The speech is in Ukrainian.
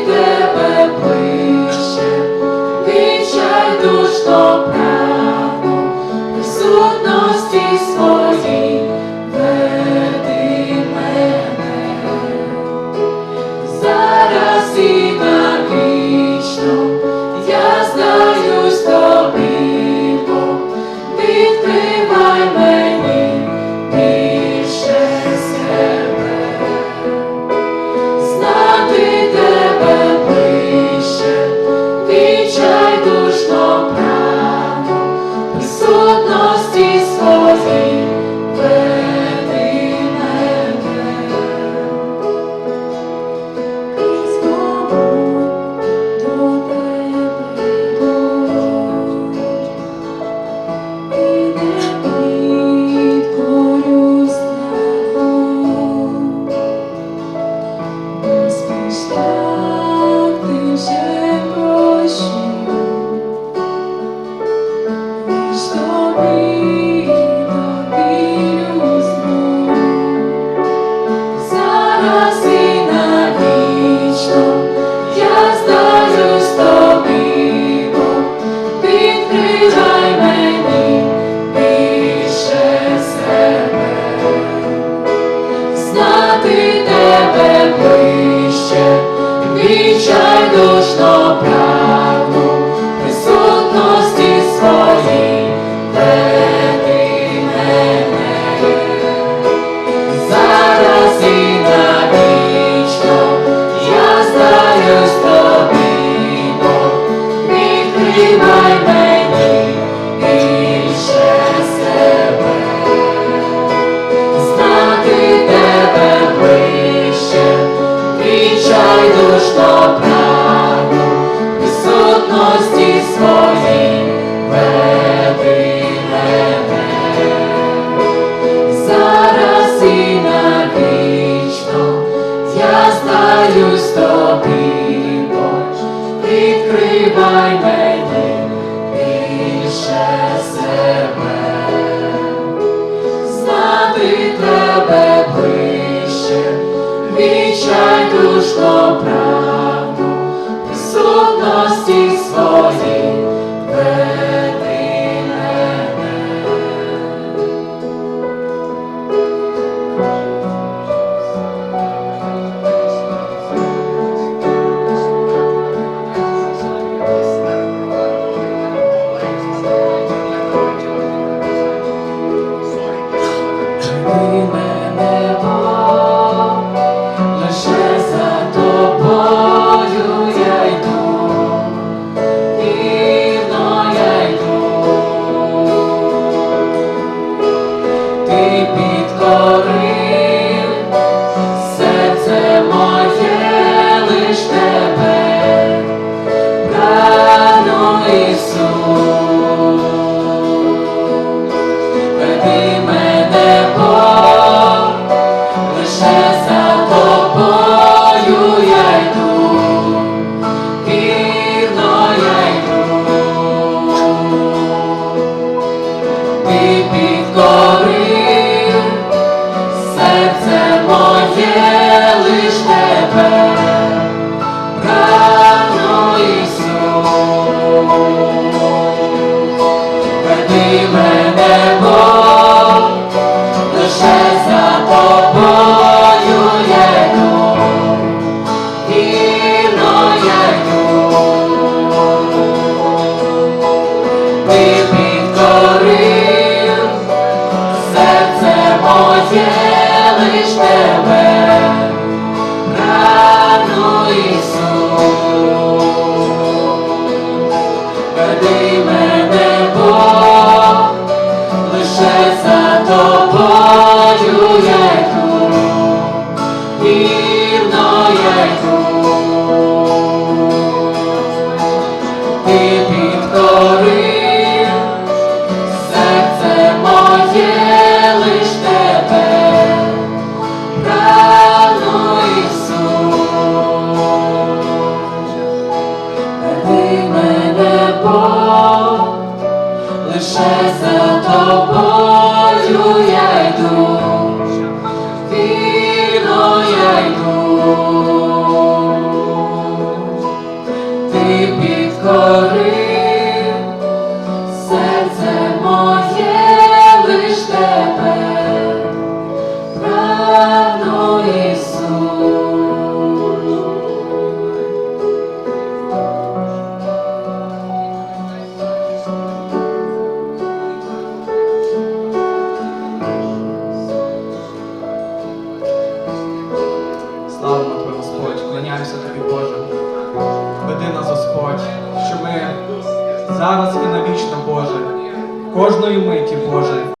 тебе ближче, вічай душ до правду, присутності своїй. Очищай душ добра. Oh. will be зараз і навічно, Боже, кожної миті, Боже,